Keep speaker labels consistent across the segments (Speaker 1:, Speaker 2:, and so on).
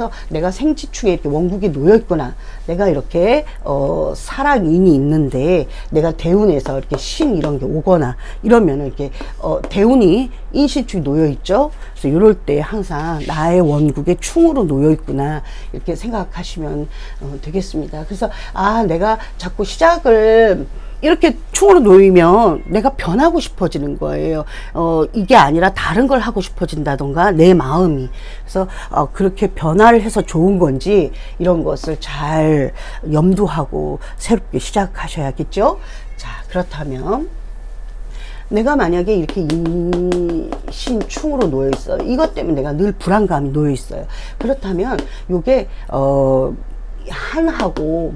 Speaker 1: 그래서 내가 생지충에 이렇게 원국이 놓여 있구나. 내가 이렇게 어 사랑인이 있는데 내가 대운에서 이렇게 신 이런 게 오거나 이러면은 이렇게 어 대운이 인신충이 놓여 있죠. 그래서 이럴 때 항상 나의 원국에 충으로 놓여 있구나 이렇게 생각하시면 어, 되겠습니다. 그래서 아 내가 자꾸 시작을 이렇게 충으로 놓이면 내가 변하고 싶어지는 거예요. 어, 이게 아니라 다른 걸 하고 싶어진다던가 내 마음이. 그래서 어, 그렇게 변화를 해서 좋은 건지 이런 것을 잘 염두하고 새롭게 시작하셔야겠죠. 자, 그렇다면 내가 만약에 이렇게 인신충으로 놓여 있어요. 이것 때문에 내가 늘 불안감이 놓여 있어요. 그렇다면 요게 어 한하고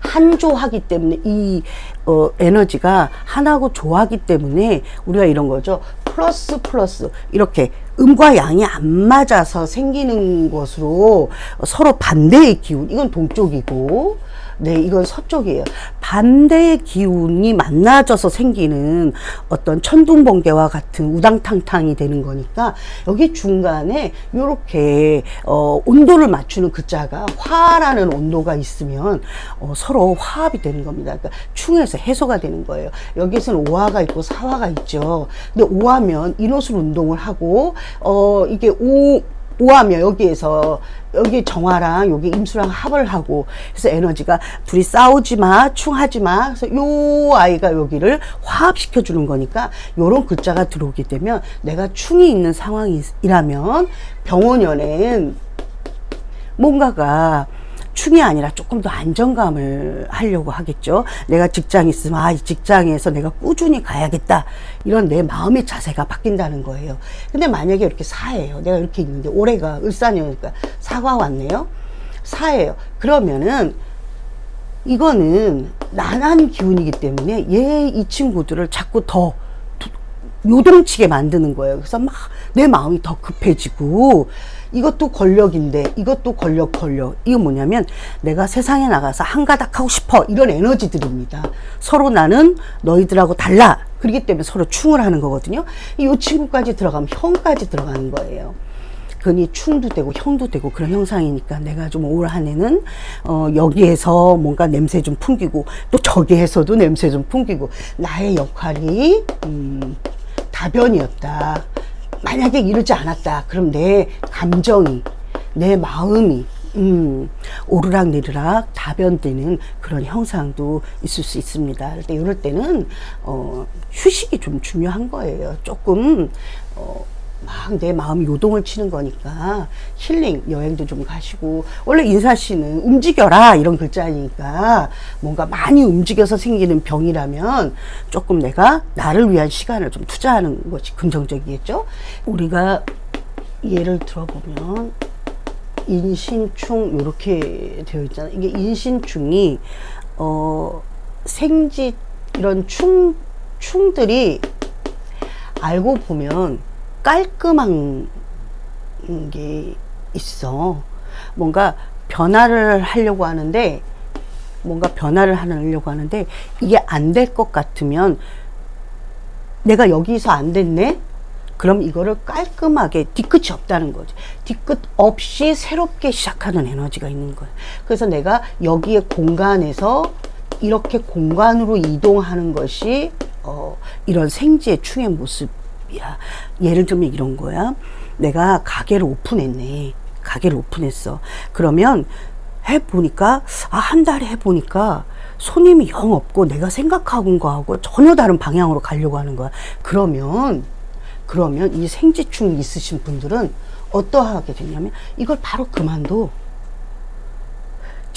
Speaker 1: 한조하기 때문에 이 어, 에너지가 하나고 조하기 때문에 우리가 이런 거죠. 플러스 플러스 이렇게 음과 양이 안 맞아서 생기는 것으로 서로 반대의 기운 이건 동쪽이고 네, 이건 서쪽이에요. 반대의 기운이 만나져서 생기는 어떤 천둥 번개와 같은 우당탕탕이 되는 거니까 여기 중간에 이렇게 어, 온도를 맞추는 글자가 화라는 온도가 있으면 어, 서로 화합이 되는 겁니다. 그러니까 충에서 해소가 되는 거예요. 여기서는 오화가 있고 사화가 있죠. 근데 오하면 인호술 운동을 하고 어, 이게 오 오하며 여기에서 여기 정화랑 여기 임수랑 합을 하고 그래서 에너지가 둘이 싸우지 마, 충하지 마. 그래서 요 아이가 여기를 화합시켜 주는 거니까 요런 글자가 들어오게 되면 내가 충이 있는 상황이라면 병원연엔 뭔가가 충이 아니라 조금 더 안정감을 하려고 하겠죠. 내가 직장 있으면 아, 이 직장에서 내가 꾸준히 가야겠다. 이런 내 마음의 자세가 바뀐다는 거예요. 근데 만약에 이렇게 사예요. 내가 이렇게 있는데 올해가 을산이니까 사과 왔네요. 사예요. 그러면은 이거는 나난 기운이기 때문에 얘 이 친구들을 자꾸 더 요동치게 만드는 거예요. 그래서 막 내 마음이 더 급해지고 이것도 권력인데 이것도 권력 권력 이거 뭐냐면 내가 세상에 나가서 한가닥 하고 싶어 이런 에너지들입니다. 서로 나는 너희들하고 달라. 그렇기 때문에 서로 충을 하는 거거든요. 이 친구까지 들어가면 형까지 들어가는 거예요. 그니 충도 되고 형도 되고 그런 형상이니까 내가 좀 올 한해는 어 여기에서 뭔가 냄새 좀 풍기고 또 저기에서도 냄새 좀 풍기고 나의 역할이 음 다변이었다. 만약에 이러지 않았다. 그럼 내 감정이, 내 마음이, 음, 오르락 내리락 다변되는 그런 형상도 있을 수 있습니다. 근데 이럴 때는, 어, 휴식이 좀 중요한 거예요. 조금, 어, 막 내 마음 요동을 치는 거니까 힐링 여행도 좀 가시고 원래 인사 씨는 움직여라 이런 글자니까 뭔가 많이 움직여서 생기는 병이라면 조금 내가 나를 위한 시간을 좀 투자하는 것이 긍정적이겠죠. 우리가 예를 들어보면 인신충 이렇게 되어 있잖아요. 이게 인신충이 어 생지 이런 충 충들이 알고 보면 깔끔한 게 있어. 뭔가 변화를 하려고 하는데, 뭔가 변화를 하려고 하는데, 이게 안 될 것 같으면, 내가 여기서 안 됐네? 그럼 이거를 깔끔하게 뒤끝이 없다는 거지. 뒤끝 없이 새롭게 시작하는 에너지가 있는 거야. 그래서 내가 여기에 공간에서 이렇게 공간으로 이동하는 것이 어, 이런 생지의 충의 모습 야, 예를 들면 이런 거야. 내가 가게를 오픈했네. 가게를 오픈했어. 그러면 해보니까, 아, 한 달에 해보니까 손님이 영 없고 내가 생각하고 거하고 전혀 다른 방향으로 가려고 하는 거야. 그러면, 그러면 이 생지충 있으신 분들은 어떠하게 되냐면 이걸 바로 그만둬.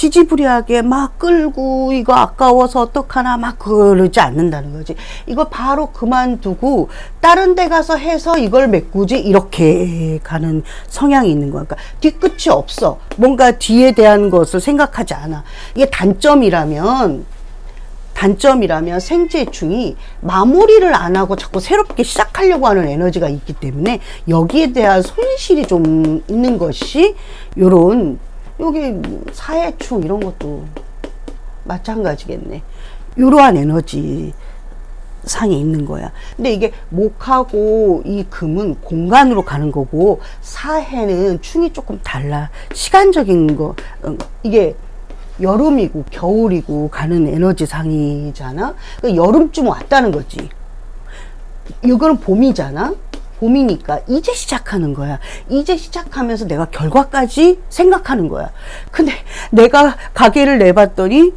Speaker 1: 지지부리하게 막 끌고 이거 아까워서 어떡하나 막 그러지 않는다는 거지. 이거 바로 그만두고 다른 데 가서 해서 이걸 메꾸지 이렇게 가는 성향이 있는 거야. 그러니까 뒤끝이 없어. 뭔가 뒤에 대한 것을 생각하지 않아. 이게 단점이라면 단점이라면 생재충이 마무리를 안 하고 자꾸 새롭게 시작하려고 하는 에너지가 있기 때문에 여기에 대한 손실이 좀 있는 것이 요런 여기 사해충 이런 것도 마찬가지겠네. 이러한 에너지 상에 있는 거야. 근데 이게 목하고 이 금은 공간으로 가는 거고 사해는 충이 조금 달라. 시간적인 거 어, 이게 여름이고 겨울이고 가는 에너지 상이잖아. 그 여름쯤 왔다는 거지. 이거는 봄이잖아. 봄이니까 이제 시작하는 거야. 이제 시작하면서 내가 결과까지 생각하는 거야. 근데 내가 가게를 내봤더니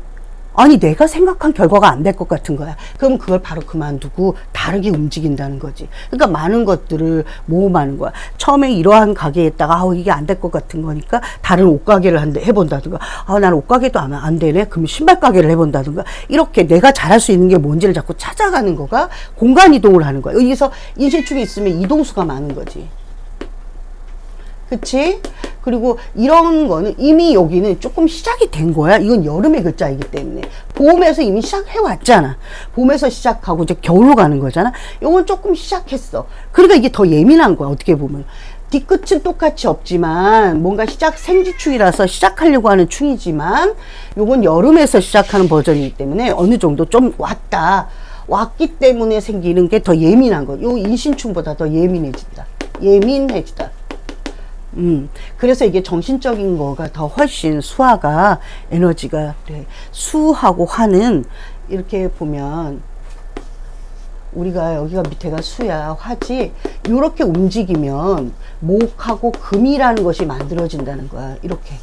Speaker 1: 아니 내가 생각한 결과가 안 될 것 같은 거야. 그럼 그걸 바로 그만두고 다르게 움직인다는 거지. 그러니까 많은 것들을 모험하는 거야. 처음에 이러한 가게에다가 아우 이게 안 될 것 같은 거니까 다른 옷가게를 한데 해본다든가 아 나는 옷가게도 안, 안 되네. 그럼 신발 가게를 해본다든가 이렇게 내가 잘할 수 있는 게 뭔지를 자꾸 찾아가는 거가 공간 이동을 하는 거야. 여기서 인실축이 있으면 이동수가 많은 거지. 그치? 그리고 이런 거는 이미 여기는 조금 시작이 된 거야. 이건 여름의 글자이기 때문에. 봄에서 이미 시작해 왔잖아. 봄에서 시작하고 이제 겨울로 가는 거잖아. 요건 조금 시작했어. 그러니까 이게 더 예민한 거야. 어떻게 보면. 뒤끝은 똑같이 없지만 뭔가 시작 생지충이라서 시작하려고 하는 충이지만 요건 여름에서 시작하는 버전이기 때문에 어느 정도 좀 왔다. 왔기 때문에 생기는 게 더 예민한 거. 요 인신충보다 더 예민해진다. 예민해지다. 음, 그래서 이게 정신적인 거가 더 훨씬 수화가 에너지가 돼. 수하고 화는 이렇게 보면 우리가 여기가 밑에가 수야 화지 이렇게 움직이면 목하고 금이라는 것이 만들어진다는 거야 이렇게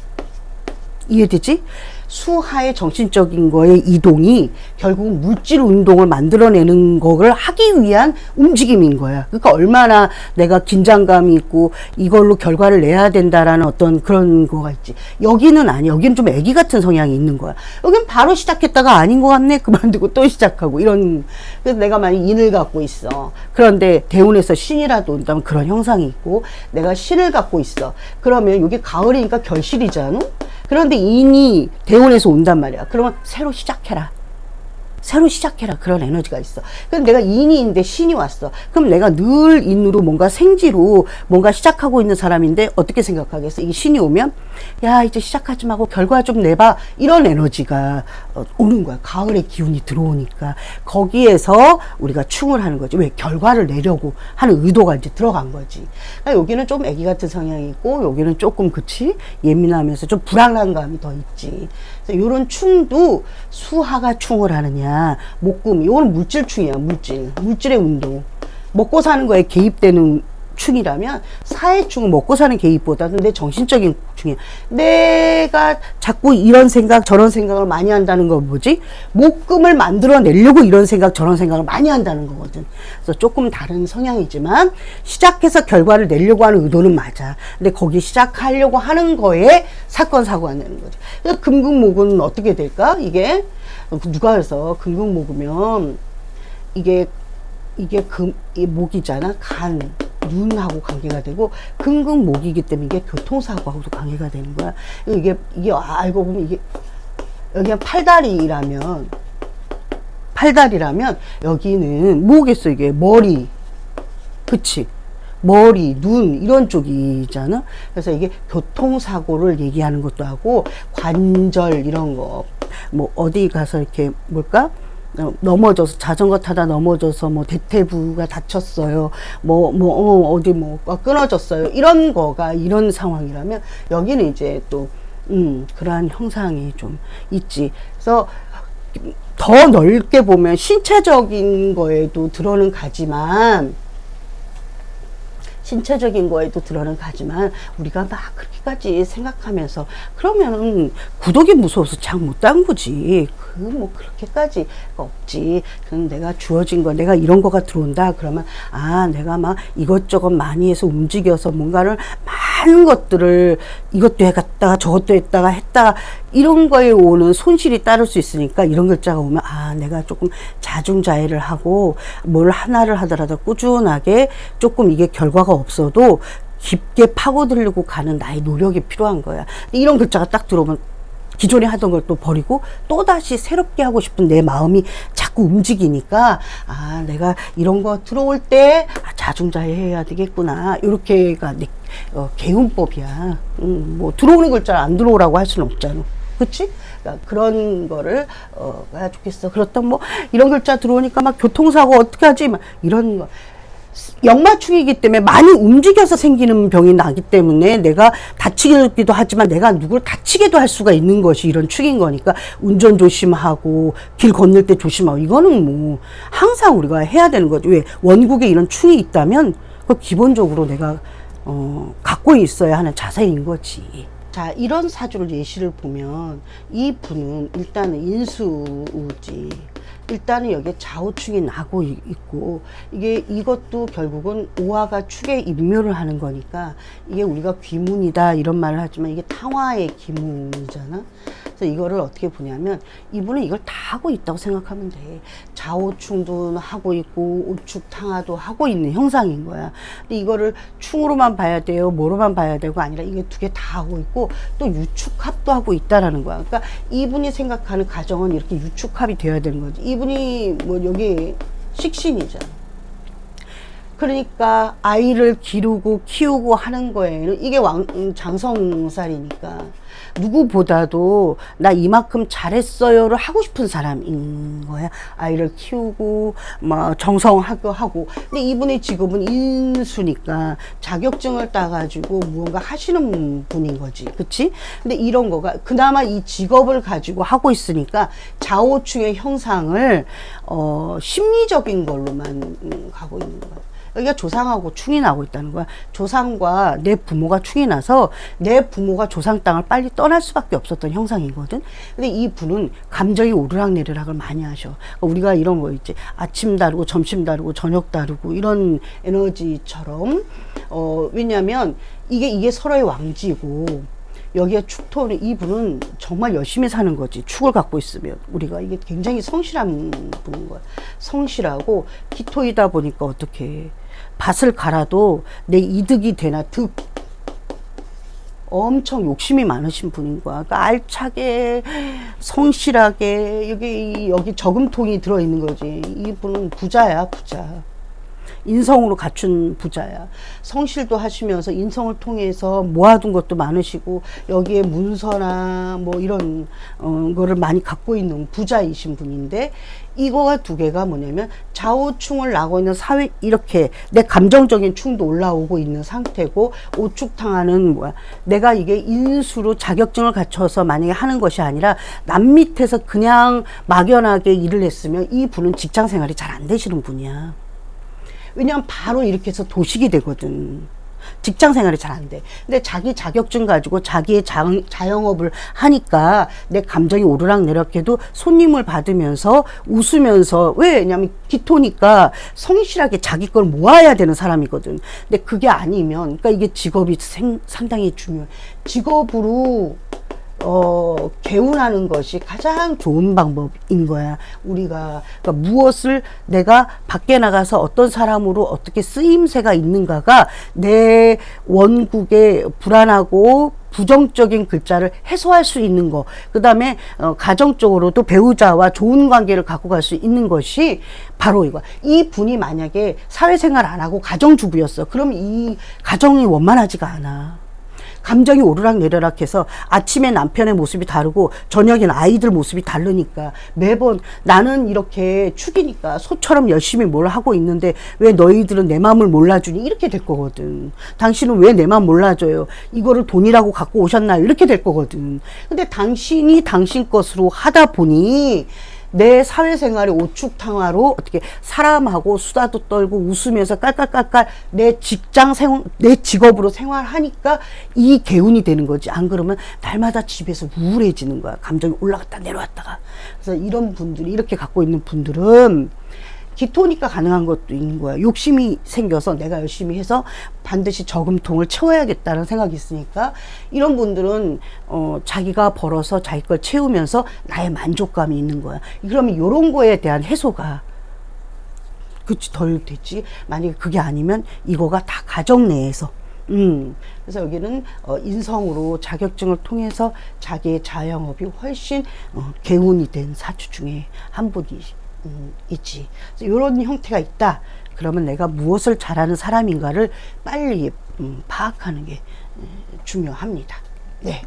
Speaker 1: 이해되지? 수하의 정신적인 거의 이동이 결국 물질 운동을 만들어내는 거를 하기 위한 움직임인 거야. 그러니까 얼마나 내가 긴장감이 있고 이걸로 결과를 내야 된다라는 어떤 그런 거가 있지. 여기는 아니. 여기는 좀 애기 같은 성향이 있는 거야. 여기는 바로 시작했다가 아닌 것 같네. 그만두고 또 시작하고 이런. 그래서 내가 만약 인을 갖고 있어. 그런데 대운에서 신이라도 온다면 그런 형상이 있고 내가 신을 갖고 있어. 그러면 여기 가을이니까 결실이잖아. 그런데 인이 대원에서 온단 말이야. 그러면 새로 시작해라. 새로 시작해라. 그런 에너지가 있어. 그럼 내가 인이인데 신이 왔어. 그럼 내가 늘 인으로 뭔가 생지로 뭔가 시작하고 있는 사람인데 어떻게 생각하겠어? 이게 신이 오면 야, 이제 시작하지 말고 결과 좀 내봐. 이런 에너지가 어, 오는 거야. 가을의 기운이 들어오니까. 거기에서 우리가 충을 하는 거지. 왜? 결과를 내려고 하는 의도가 이제 들어간 거지. 그러니까 여기는 좀 애기 같은 성향이 있고, 여기는 조금 그치? 예민하면서 좀 불안한 감이 더 있지. 그래서 이런 충도 수하가 충을 하느냐, 목금, 이거는 물질충이야, 물질. 물질의 운동. 먹고 사는 거에 개입되는 충이라면 사회충은 먹고 사는 개입보다는 내 정신적인 충이야. 내가 자꾸 이런 생각 저런 생각을 많이 한다는 건 뭐지? 목금을 만들어내려고 이런 생각 저런 생각을 많이 한다는 거거든. 그래서 조금 다른 성향이지만 시작해서 결과를 내려고 하는 의도는 맞아. 근데 거기 시작하려고 하는 거에 사건 사고가 되는 거지. 그래서 금극목은 어떻게 될까? 이게 누가 해서 금극목이면 이게 이게 금, 이 목이잖아. 간, 눈하고 관계가 되고, 금극목이기 때문에 이게 교통사고하고도 관계가 되는 거야. 이게, 이게 알고 보면 이게, 여기가 팔다리라면, 팔다리라면, 여기는 뭐겠어, 이게? 머리. 그치? 머리, 눈, 이런 쪽이잖아? 그래서 이게 교통사고를 얘기하는 것도 하고, 관절, 이런 거. 뭐, 어디 가서 이렇게, 뭘까? 어, 넘어져서 자전거 타다 넘어져서 뭐 대퇴부가 다쳤어요. 뭐뭐 어, 어디 뭐 끊어졌어요. 이런 거가 이런 상황이라면 여기는 이제 또 음, 그러한 형상이 좀 있지. 그래서 더 넓게 보면 신체적인 거에도 들어는 가지만 신체적인 거에도 들어는 가지만 우리가 막 그렇게까지 생각하면서 그러면은 구독이 무서워서 장 못 담그지. 그 뭐 그렇게까지 없지. 그럼 내가 주어진 거 내가 이런 거가 들어온다 그러면 아 내가 막 이것저것 많이 해서 움직여서 뭔가를 많은 것들을 이것도 해갔다가 저것도 했다가 했다 이런 거에 오는 손실이 따를 수 있으니까 이런 글자가 오면 아 내가 조금 자중자애를 하고 뭘 하나를 하더라도 꾸준하게 조금 이게 결과가 없어도 깊게 파고들려고 가는 나의 노력이 필요한 거야. 이런 글자가 딱 들어오면 기존에 하던 걸 또 버리고 또다시 새롭게 하고 싶은 내 마음이 자꾸 움직이니까 아 내가 이런 거 들어올 때 아, 자중자애 해야 되겠구나. 이렇게가 내 어, 개운법이야. 음, 뭐 들어오는 글자 안 들어오라고 할 수는 없잖아 그치? 그러니까 그런 거를 어 해야 좋겠어. 그렇다면 뭐 이런 글자 들어오니까 막 교통사고 어떻게 하지? 막 이런 거. 역마충이기 때문에 많이 움직여서 생기는 병이 나기 때문에 내가 다치기도 하지만 내가 누구를 다치게도 할 수가 있는 것이 이런 축인 거니까 운전 조심하고 길 건널 때 조심하고 이거는 뭐 항상 우리가 해야 되는 거죠. 왜 원국에 이런 충이 있다면 그 기본적으로 내가 어 갖고 있어야 하는 자세인 거지. 자, 이런 사주를 예시를 보면 이 분은 일단은 인수지. 일단은 여기에 좌우축이 나고 이- 있고 이게 이것도 결국은 오화가 축에 임묘를 하는 거니까 이게 우리가 귀문이다 이런 말을 하지만 이게 탕화의 기문이잖아. 그래서 이거를 어떻게 보냐면 이분은 이걸 다 하고 있다고 생각하면 돼. 좌우충도 하고 있고 우축 탕화도 하고 있는 형상인 거야. 근데 이거를 충으로만 봐야 돼요, 뭐로만 봐야 되고 아니라 이게 두 개 다 하고 있고 또 유축합도 하고 있다라는 거야. 그러니까 이분이 생각하는 가정은 이렇게 유축합이 되어야 되는 거지. 이분이 뭐 여기 식신이잖아. 그러니까 아이를 기르고 키우고 하는 거에는 이게 왕, 음, 장성살이니까 누구보다도 나 이만큼 잘했어요를 하고 싶은 사람인 거야. 아이를 키우고 막 정성하고 하고. 근데 이분의 직업은 인수니까 자격증을 따가지고 무언가 하시는 분인 거지. 그치? 근데 이런 거가 그나마 이 직업을 가지고 하고 있으니까 좌우충의 형상을 어, 심리적인 걸로만 음, 가고 있는 거야. 여기가 조상하고 충이 나고 있다는 거야. 조상과 내 부모가 충이 나서 내 부모가 조상 땅을 빨리 떠날 수밖에 없었던 형상이거든. 근데 이 분은 감정이 오르락내리락을 많이 하셔. 그러니까 우리가 이런 거 있지. 아침 다르고 점심 다르고 저녁 다르고 이런 에너지처럼 어 왜냐면 이게 이게 서로의 왕지고 여기에 축토는 이분은 정말 열심히 사는 거지. 축을 갖고 있으면 우리가 이게 굉장히 성실한 분인 거야. 성실하고 기토이다 보니까 어떻게 밭을 갈아도 내 이득이 되나 득 엄청 욕심이 많으신 분인 거야. 그러니까 알차게 성실하게 여기 여기 저금통이 들어 있는 거지. 이분은 부자야, 부자. 인성으로 갖춘 부자야. 성실도 하시면서 인성을 통해서 모아둔 것도 많으시고 여기에 문서나 뭐 이런 어, 거를 많이 갖고 있는 부자이신 분인데 이거가 두 개가 뭐냐면 좌우충을 나고 있는 사회 이렇게 내 감정적인 충도 올라오고 있는 상태고 오축탕하는 뭐야 내가 이게 인수로 자격증을 갖춰서 만약에 하는 것이 아니라 남 밑에서 그냥 막연하게 일을 했으면 이 분은 직장 생활이 잘 안 되시는 분이야. 왜냐면 바로 이렇게 해서 도식이 되거든. 직장 생활이 잘 안 돼. 근데 자기 자격증 가지고 자기의 자, 자영업을 하니까 내 감정이 오르락내락해도 손님을 받으면서 웃으면서 왜냐면 기토니까 성실하게 자기 걸 모아야 되는 사람이거든. 근데 그게 아니면 그러니까 이게 직업이 생, 상당히 중요해. 직업으로 어, 개운하는 것이 가장 좋은 방법인 거야. 우리가 그러니까 무엇을 내가 밖에 나가서 어떤 사람으로 어떻게 쓰임새가 있는가가 내 원국에 불안하고 부정적인 글자를 해소할 수 있는 거. 그 다음에, 어, 가정적으로도 배우자와 좋은 관계를 갖고 갈 수 있는 것이 바로 이거. 이 분이 만약에 사회생활 안 하고 가정주부였어. 그럼 이 가정이 원만하지가 않아. 감정이 오르락내리락 해서 아침에 남편의 모습이 다르고 저녁엔 아이들 모습이 다르니까 매번 나는 이렇게 축이니까 소처럼 열심히 뭘 하고 있는데 왜 너희들은 내 마음을 몰라주니 이렇게 될 거거든. 당신은 왜 내 마음 몰라줘요? 이거를 돈이라고 갖고 오셨나요? 이렇게 될 거거든. 근데 당신이 당신 것으로 하다 보니 내 사회생활의 오축탕화로 어떻게 사람하고 수다도 떨고 웃으면서 깔깔깔깔 내 직장 생활, 내 직업으로 생활하니까 이 개운이 되는 거지. 안 그러면 날마다 집에서 우울해지는 거야. 감정이 올라갔다 내려왔다가. 그래서 이런 분들이 이렇게 갖고 있는 분들은 기토니까 가능한 것도 있는 거야. 욕심이 생겨서 내가 열심히 해서 반드시 저금통을 채워야겠다는 생각이 있으니까 이런 분들은 어 자기가 벌어서 자기 걸 채우면서 나의 만족감이 있는 거야. 그러면 이런 거에 대한 해소가 그치 덜 됐지. 만약에 그게 아니면 이거가 다 가정 내에서 음, 그래서 여기는 어, 인성으로 자격증을 통해서 자기의 자영업이 훨씬 어, 개운이 된 사주 중에 한 분이 음, 있지. 이런 형태가 있다. 그러면 내가 무엇을 잘하는 사람인가를 빨리 음, 파악하는 게 음, 중요합니다. 네.